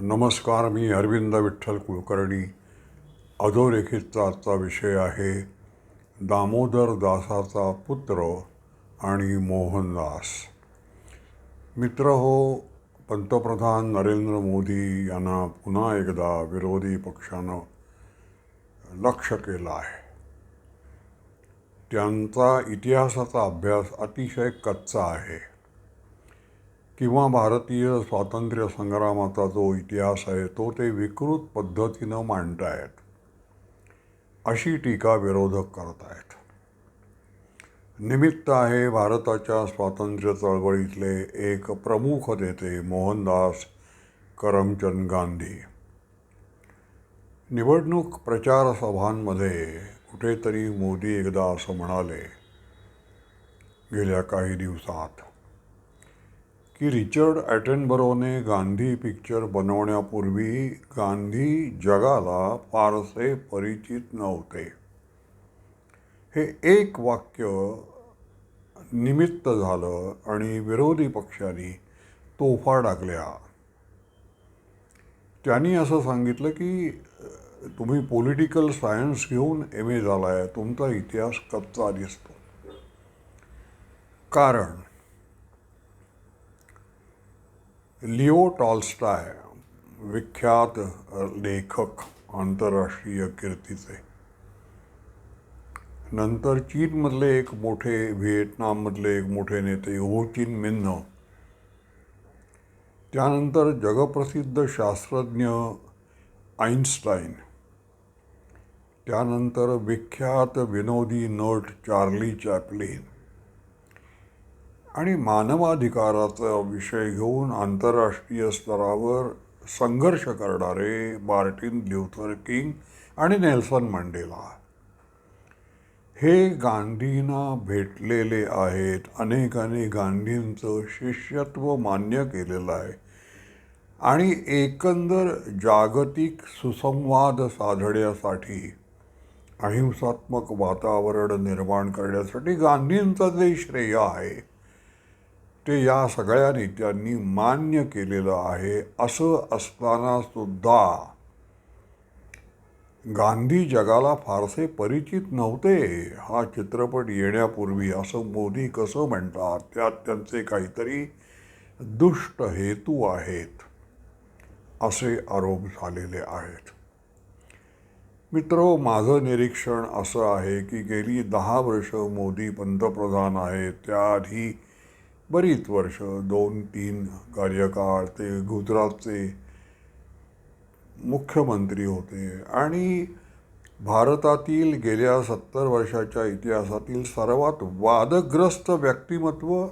नमस्कार मी अरविंद विठ्ठल कुलकर्णी. अधोरेखितचा आजचा विषय आहे दामोदर दासाचा पुत्र आणि मोहनदास. मित्र हो पंतप्रधान नरेंद्र मोदी यांना पुन्हा एकदा विरोधी पक्षानं लक्ष केलं आहे. त्यांचा इतिहासाचा अभ्यास अतिशय कच्चा आहे. किंवा भारतीय स्वातंत्र्य संग्रामाचा जो इतिहास आहे तो ते विकृत पद्धतीनं मांडतायत. अशी टीका विरोधक करत आहेत निमित्त आहे भारताच्या स्वातंत्र्य चळवळीतले एक प्रमुख नेते मोहनदास करमचंद गांधी. निवडणूक प्रचार सभांमध्ये कुठेतरी मोदी एकदा असं म्हणाले गेल्या काही दिवसात की रिचर्ड ॲटनबरोने गांधी पिक्चर बनवण्यापूर्वी गांधी जगाला फारसे परिचित नव्हते. हे एक वाक्य निमित्त झालं आणि विरोधी पक्षांनी तोफा टाकल्या. त्यांनी असं सांगितलं की तुम्ही पॉलिटिकल सायन्स घेऊन एम ए झाला आहे तुमचा इतिहास कच्चा दिसतो. कारण लिओ टॉलस्टाय विख्यात लेखक आंतरराष्ट्रीय कीर्तीचे. नंतर चीनमधले एक मोठे व्हिएटनाममधले एक मोठे नेते हो चिन मिन्न त्यानंतर जगप्रसिद्ध शास्त्रज्ञ आईन्स्टाईन त्यानंतर विख्यात विनोदी नट चार्ली चॅपलिन. आणि मानवाधिकाराचा विषय घेऊन आंतरराष्ट्रीय स्तरावर संघर्ष करणारे मार्टिन ल्युथर किंग आणि नेल्सन मंडेला. हे गांधींना भेटलेले आहेत. अनेकाने गांधींचं शिष्यत्व मान्य केलेलं आहे. आणि एकंदर जागतिक सुसंवाद साधण्यासाठी अहिंसात्मक वातावरण निर्माण करण्यासाठी गांधींचं जे श्रेय आहे ते या सगळ्या नेत्यांनी मान्य केलेलं आहे असं असताना सुद्धा गांधी जगाला फारसे परिचित नव्हते हा चित्रपट येण्यापूर्वी असं मोदी कसं म्हणतात त्यात त्यांचे काहीतरी दुष्ट हेतू आहेत असे आरोप झालेले आहेत. मित्र माझं निरीक्षण असं आहे की गेली दहा वर्ष मोदी पंतप्रधान आहेत त्याआधी बरीच वर्ष दोन तीन कार्यकाळ ते गुजरातचे मुख्यमंत्री होते. आणि भारतातील गेल्या सत्तर वर्षाच्या इतिहासातील सर्वात वादग्रस्त व्यक्तिमत्व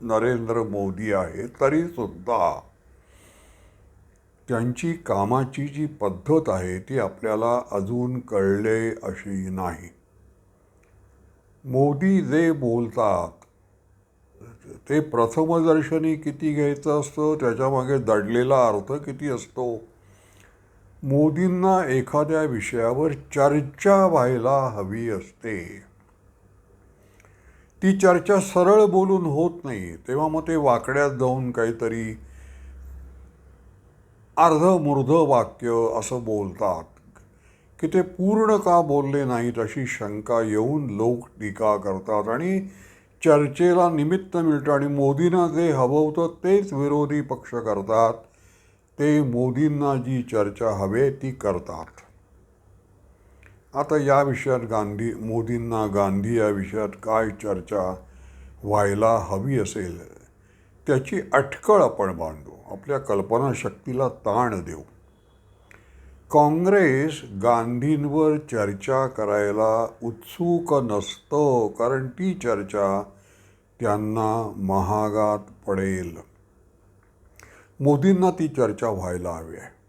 नरेंद्र मोदी आहे तरीसुद्धा त्यांची कामाची जी पद्धत आहे ती आपल्याला अजून कळले अशी नाही. मोदी जे बोलतात ते प्रथमदर्शनी किती घ्यायचं असतं? त्याच्यामागे दडलेला अर्थ किती असतो? मोदींना एखाद्या विषयावर चर्चा व्हायला हवी असते. ती चर्चा सरळ बोलून होत नाही. तेव्हा मग ते वाकड्यात जाऊन काहीतरी अर्धमुर्ध वाक्य असं बोलतात. की ते पूर्ण का बोलले नाहीत अशी शंका येऊन लोक टीका करतात. आणि चर्चेला निमित्त मिळतं आणि मोदींना जे हवं होतं तेच विरोधी पक्ष करतात. ते मोदींना जी चर्चा हवे ती करतात. आता या विषयात गांधी मोदींना गांधी या विषयात काय चर्चा व्हायला हवी असेल त्याची अटकळ आपण बांधू आपल्या कल्पनाशक्तीला ताण देऊ. काँग्रेस गांधींवर चर्चा करायला उत्सुक नसतं कारण ती चर्चा त्यांना महागात पडेल. मोदींना ती चर्चा व्हायला हवी आहे.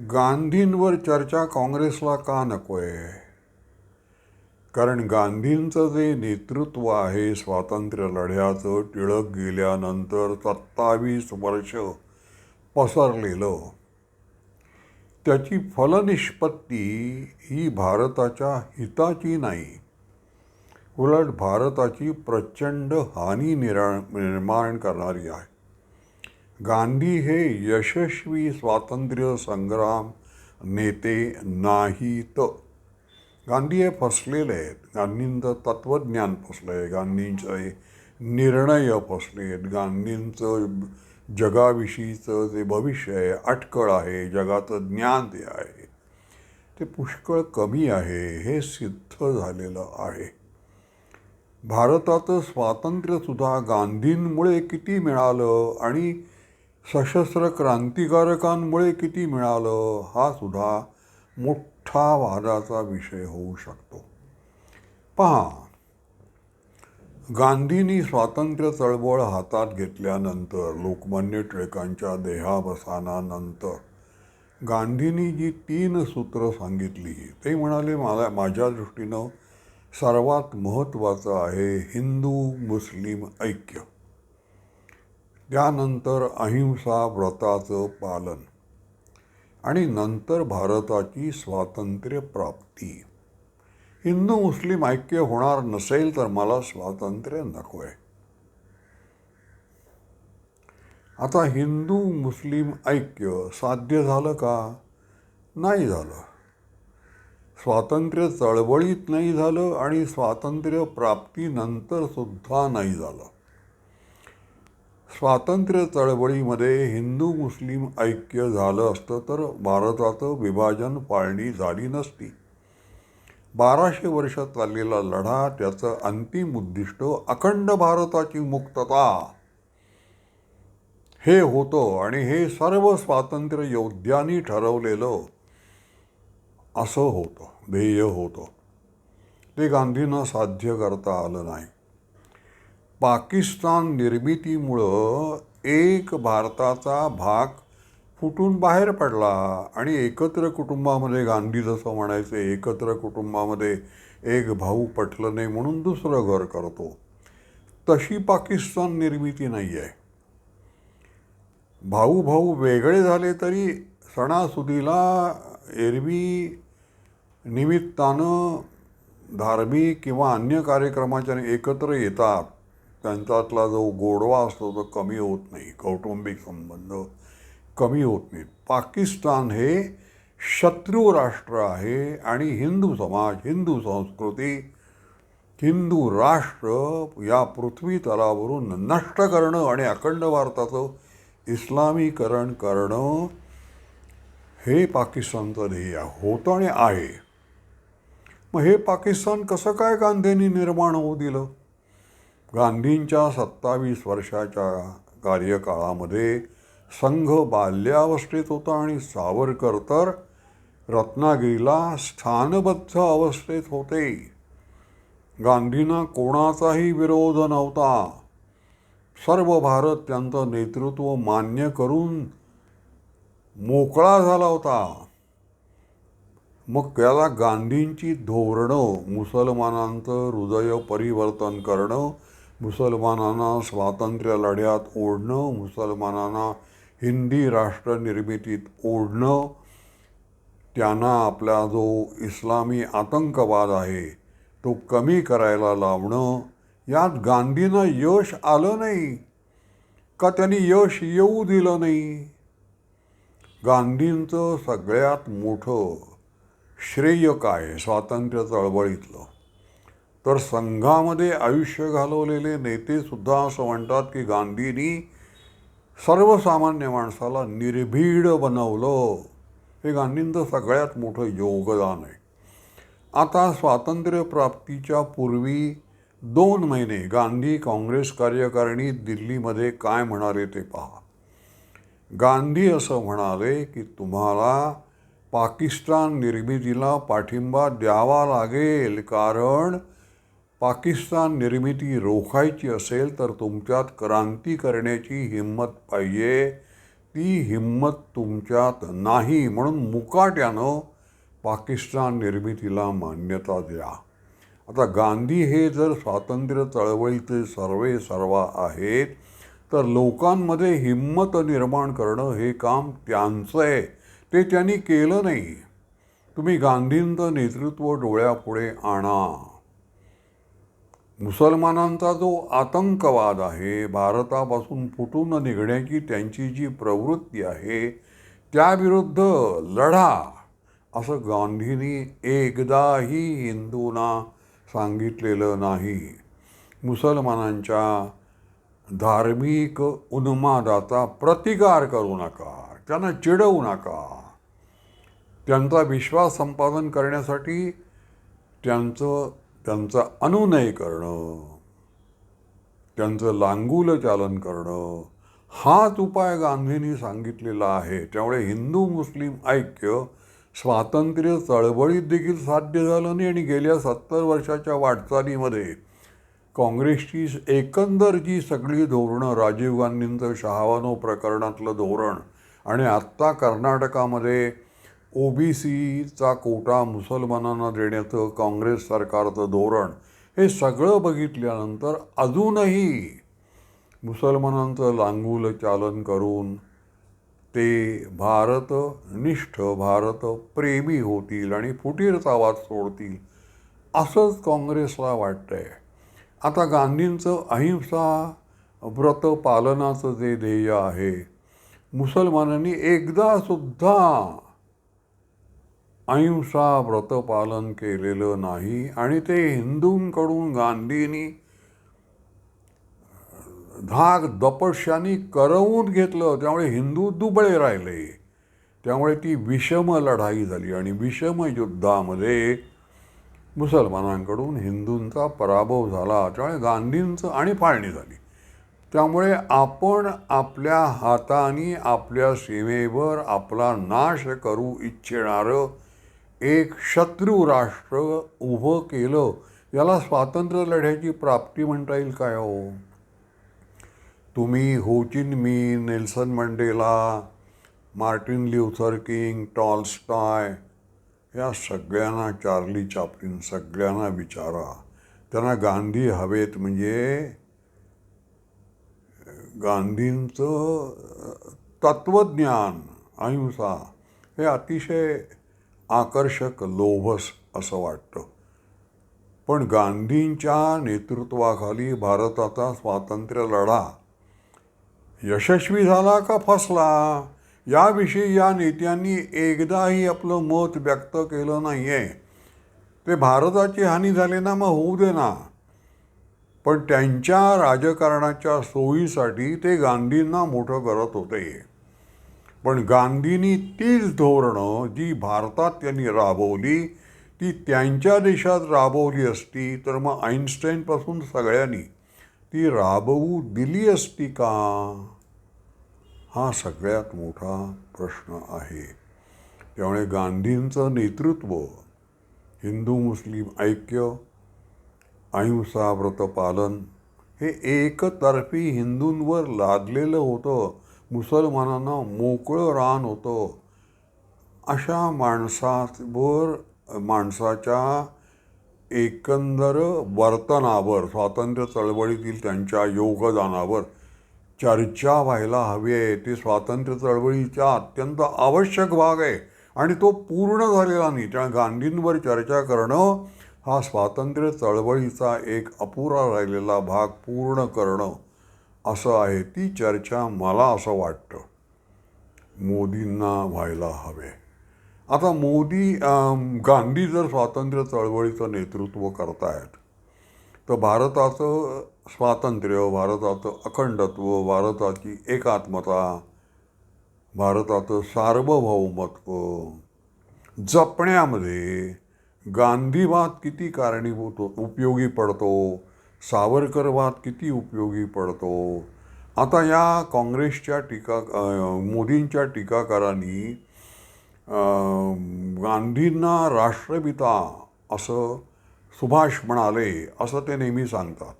गांधींवर चर्चा काँग्रेसला का नको आहे? कारण गांधींचं जे नेतृत्व आहे स्वातंत्र्य लढ्याचं टिळक गेल्यानंतर सत्तावीस वर्ष पसरलेलं त्याची फलनिष्पत्ती ही भारताच्या हिताची नाही. उलट भारताची प्रचंड हानी निरा निर्माण करणारी आहे. गांधी हे यशस्वी स्वातंत्र्य संग्राम नेते नाहीत. गांधी हे फसलेले आहेत. गांधींचं तत्त्वज्ञान फसलं आहे गांधींचे निर्णय फसले आहेत गांधींचं जगाविषयीचं जे भविष्य आहे अटकळ आहे जगाचं ज्ञान जे आहे ते पुष्कळ कमी आहे. हे सिद्ध झालेलं आहे. भारताचं स्वातंत्र्यसुद्धा गांधींमुळे किती मिळालं आणि सशस्त्र क्रांतिकारकांमुळे किती मिळालं हा सुद्धा मोठा वादाचा विषय होऊ शकतो. पहा गांधींनी स्वातंत्र्य चळवळ हातात घेतल्यानंतर लोकमान्य टिळकांच्या देहावसानानंतर गांधींनी जी तीन सूत्र सांगितली ते म्हणाले मला माझ्या दृष्टीनं सर्वात महत्त्वाचं आहे हिंदू मुस्लिम ऐक्य. त्यानंतर अहिंसा व्रताचं पालन आणि नंतर भारताची स्वातंत्र्य प्राप्ती. हिंदू मुस्लिम ऐक्य होणार नसेल तर मला स्वातंत्र्य नको आहे. आता हिंदू मुस्लिम ऐक्य साध्य झालं का? नाही झालं. स्वातंत्र्य चळवळीत नाही झालं आणि स्वातंत्र्य प्राप्तीनंतरसुद्धा नाही झालं. स्वातंत्र्य चळवळीमध्ये हिंदू मुस्लिम ऐक्य झालं असतं तर भारताचं विभाजन पाळणी झाली नसती. बाराशे वर्ष चाललेला लढा त्याचं अंतिम उद्दिष्ट अखंड भारताची मुक्तता. हे होतं आणि हे सर्व स्वातंत्र्य योद्ध्यांनी ठरवलेलं असं होतं ध्येय होतं. ते गांधींना साध्य करता आलं नाही. पाकिस्तान निर्मितीमुळं एक भारताचा भाग फुटून बाहेर पडला आणि एकत्र कुटुंबामध्ये गांधी जसं म्हणायचे एकत्र कुटुंबामध्ये एक भाऊ पटलं नाही म्हणून दुसरं घर करतो. तशी पाकिस्तान निर्मिती नाही आहे भाऊ भाऊ वेगळे झाले तरी सणासुदीला एरवी निमित्तानं धार्मिक किंवा अन्य कार्यक्रमाच्या एकत्र येतात त्यांच्यातला जो गोडवा असतो तो कमी होत नाही कौटुंबिक संबंध कमी होत नाहीत. पाकिस्तान हे शत्रू राष्ट्र आहे आणि हिंदू समाज हिंदू संस्कृती हिंदू राष्ट्र या पृथ्वी तलावरून नष्ट करणं आणि अखंड भारताचं इस्लामीकरण करणं हे पाकिस्तानचं ध्येय होतं आणि आहे. मग हे पाकिस्तान कसं काय गांधींनी निर्माण होऊ दिलं? गांधींच्या सत्तावीस वर्षाच्या कार्यकाळामध्ये संघ बाल्यावस्थेत होता आणि सावरकर तर रत्नागिरीला स्थानबद्ध अवस्थेत होते. गांधींना कोणाचाही विरोध नव्हता. सर्व भारत त्यांचं नेतृत्व मान्य करून मोकळा झाला होता. मग त्याला गांधींची धोरणं मुसलमानांचं हृदय परिवर्तन करणं मुसलमानांना स्वातंत्र्य लढ्यात ओढणं मुसलमानांना हिंदी राष्ट्र निर्मितीत ओढणं त्यांना आपला जो इस्लामी आतंकवाद आहे तो कमी करायला लावणं यात गांधींना यश आलं नाही. का त्यांनी यश येऊ दिलं नाही? गांधींचं सगळ्यात मोठं श्रेय काय स्वातंत्र्य चळवळीतलं? तर संघामध्ये आयुष्य घालवलेले नेतेसुद्धा असं म्हणतात की गांधींनी सर्वसामान्य माणसाला निर्भीड बनवलं. हे गांधींचं सगळ्यात मोठं योगदान आहे. आता स्वातंत्र्यप्राप्तीच्या पूर्वी दोन महिने गांधी काँग्रेस कार्यकारिणी दिल्लीमध्ये काय म्हणाले ते पहा. गांधी असं म्हणाले की तुम्हाला पाकिस्तान निर्मितीला पाठिंबा द्यावा लागेल कारण पाकिस्तान निर्मिती रोखायची असेल तर तुमच्यात क्रांती करण्याची हिंमत पाहिजे. ती हिंमत तुमच्यात नाही म्हणून मुकाट्यानं पाकिस्तान निर्मितीला मान्यता द्या. आता गांधी हे जर स्वातंत्र्य चळवळीचे सर्वे सर्वा आहेत तर लोकांमध्ये हिंमत निर्माण करणं हे काम त्यांचं आहे. ते त्यांनी केलं नाही. तुम्ही गांधींचं नेतृत्व डोळ्यापुढे आणा. मुसलमानांचा जो आतंकवाद आहे भारतापासून फुटून निघण्याची त्यांची जी प्रवृत्ती आहे त्याविरुद्ध लढा असं गांधींनी एकदाही हिंदूंना सांगितलेलं नाही. मुसलमानांच्या धार्मिक उन्मादाचा प्रतिकार करू नका त्यांना चिडवू नका. त्यांचा विश्वास संपादन करण्यासाठी त्यांचं त्यांचा अनुनय करणं त्यांचं लांगुल चालन करणं हाच उपाय गांधींनी सांगितलेला आहे. त्यामुळे हिंदू मुस्लिम ऐक्य स्वातंत्र्य चळवळीत देखील साध्य झालं नाही आणि गेल्या सत्तर वर्षाच्या वाटचालीमध्ये काँग्रेसची एकंदर जी सगळी धोरणं राजीव गांधींचं शहावानो प्रकरणातलं धोरण आणि आत्ता कर्नाटकामध्ये ओ बी सीचा कोटा मुसलमानांना देण्याचं काँग्रेस सरकारचं धोरण हे सगळं बघितल्यानंतर अजूनही मुसलमानांचं लांगूल चालन करून ते भारत निष्ठ भारत प्रेमी होतील आणि फुटीरतावाद सोडतील असंच काँग्रेसला वाटतंय. आता गांधींचं अहिंसा व्रत पालनाचं जे ध्येय आहे मुसलमानांनी एकदा सुद्धा अहिंसा व्रतपालन केलेलं नाही आणि ते हिंदूंकडून गांधींनी धाक दपश्यानी करवून घेतलं. त्यामुळे हिंदू दुबळे राहिले. त्यामुळे ती विषम लढाई झाली आणि विषम युद्धामध्ये मुसलमानांकडून हिंदूंचा पराभव झाला त्यामुळे गांधींचं आणि फाळणी झाली. त्यामुळे आपण आपल्या हाताने आपल्या सीमेवर आपला नाश करू इच्छिणारं एक शत्रू राष्ट्र उभं केलं याला स्वातंत्र्य लढ्याची प्राप्ती म्हणता येईल काय हो? तुम्ही होचिन मी Nelson Mandela Martin Luther King Tolstoy या सगळ्यांना चार्ली चापलीन सगळ्यांना विचारा. त्यांना गांधी हवेत म्हणजे गांधींचं तत्त्वज्ञान अहिंसा हे अतिशय आकर्षक लोभस असं वाटतं. पण गांधींच्या नेतृत्वाखाली भारताचा स्वातंत्र्य लढा यशस्वी झाला का फसला? याविषयी या नेत्यांनी एकदाही आपलं मत व्यक्त केलं नाही आहे ते भारताची हानी झाली ना मग होऊ दे ना. पण त्यांच्या राजकारणाच्या सोयीसाठी ते गांधींना मोठं करत होते. पण गांधींनी तीच धोरणं जी भारतात त्यांनी राबवली ती त्यांच्या देशात राबवली असती तर मग आईन्स्टाईनपासून सगळ्यांनी ती राबवू दिली असती का? हा सगळ्यात मोठा प्रश्न आहे. त्यामुळे गांधींचं नेतृत्व हिंदू मुस्लिम ऐक्य अहिंसा व्रतपालन हे एकतर्फी हिंदूंवर लादलेलं होतं. मुसलमानांना मोकळं रान होतं. अशा माणसावर माणसाच्या एकंदर वर्तनावर स्वातंत्र्य चळवळीतील त्यांच्या योगदानावर चर्चा व्हायला हवी आहे. ती स्वातंत्र्य चळवळीचा अत्यंत आवश्यक भाग आहे आणि तो पूर्ण झालेला नाही. त्या गांधींवर चर्चा करणं हा स्वातंत्र्य चळवळीचा एक अपुरा राहिलेला भाग पूर्ण करणं असं आहे. ती चर्चा मला असं वाटतं. मोदींना व्हायला हवे. आता मोदी गांधी जर स्वातंत्र्य चळवळीचं नेतृत्व करतायत तर भारताचं स्वातंत्र्य भारताचं अखंडत्व भारताची एकात्मता भारताचं सार्वभौमत्व. जपण्यामध्ये गांधीवाद किती कारणीभूत उपयोगी पडतो? सावरकरवाद किती उपयोगी पडतो? आता या काँग्रेसच्या टीका मोदींच्या टीकाकारांनी गांधींना राष्ट्रपिता असं सुभाष म्हणाले असं ते नेहमी सांगतात.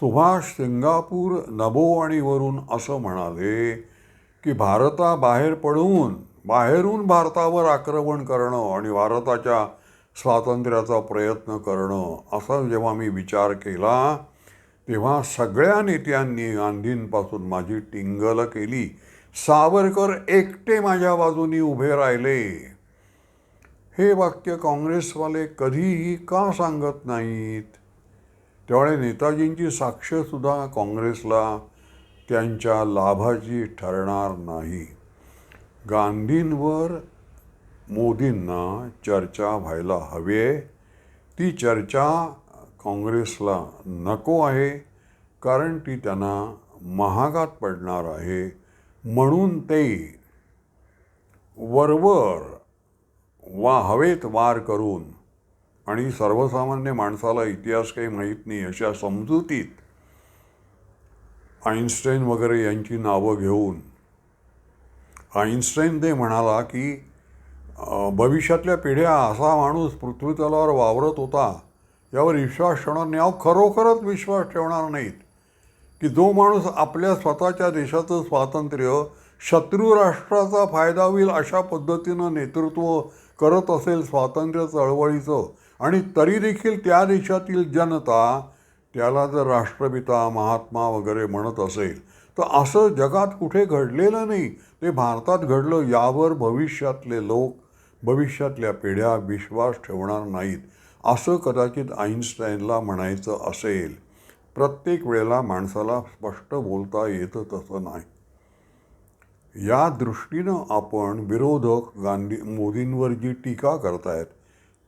सुभाष सिंगापूर नभोवाणीवरून असं म्हणाले की भारताबाहेर पडून बाहेरून भारतावर आक्रमण करणं आणि भारताच्या स्वातंत्र्याचा प्रयत्न करणं असा जेव्हा मी विचार केला तेव्हा सगळ्या नेत्यांनी गांधींपासून माझी टिंगल केली. सावरकर एकटे माझ्या बाजूनी उभे राहिले. हे वाक्य काँग्रेसवाले कधीही का सांगत नाहीत? त्यामुळे नेताजींची साक्षसुद्धा काँग्रेसला त्यांच्या लाभाची ठरणार नाही. गांधींवर मोदींना चर्चा व्हायला हवी. आहे ती चर्चा काँग्रेसला नको आहे कारण ती त्यांना महागात पडणार आहे. म्हणून ते वरवर वा हवेत वार करून आणि सर्वसामान्य माणसाला इतिहास काही माहीत नाही अशा समजुतीत आईन्स्टाईन वगैरे यांची नावं घेऊन आईन्स्टाईन ते म्हणाला की भविष्यातल्या पिढ्या असा माणूस पृथ्वीतलावर वावरत होता यावर विश्वास ठेवणार नाही. अहो खरोखरच विश्वास ठेवणार नाहीत की जो माणूस आपल्या स्वतःच्या देशाचं स्वातंत्र्य शत्रू राष्ट्राचा फायदा होईल अशा पद्धतीनं नेतृत्व करत असेल स्वातंत्र्य चळवळीचं आणि तरी देखील त्या देशातील जनता त्याला जर राष्ट्रपिता महात्मा वगैरे म्हणत असेल तर असं जगात कुठे घडलेलं नाही. ते भारतात घडलं यावर भविष्यातले लोक भविष्यातल्या पिढ्या विश्वास ठेवणार नाहीत असं कदाचित आईन्स्टाईनला म्हणायचं असेल. प्रत्येक वेळेला माणसाला स्पष्ट बोलता येतं तसं नाही. या दृष्टीनं आपण विरोधक गांधी मोदींवर जी टीका करतायत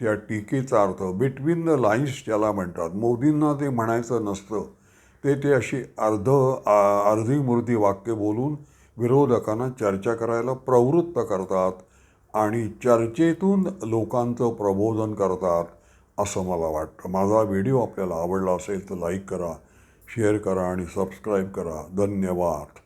त्या टीकेचा अर्थ बिटवीन द लाईन्स ज्याला म्हणतात. मोदींना ते म्हणायचं नसतं. ते ते अशी अर्ध अर्धी मूर्ती वाक्य बोलून विरोधकांना चर्चा करायला प्रवृत्त करतात आणि चर्चेतून लोकांचं प्रबोधन करतात असं मला वाटतं. माझा व्हिडिओ आपल्याला आवडला असेल तर लाईक करा शेअर करा आणि सबस्क्राईब करा. धन्यवाद.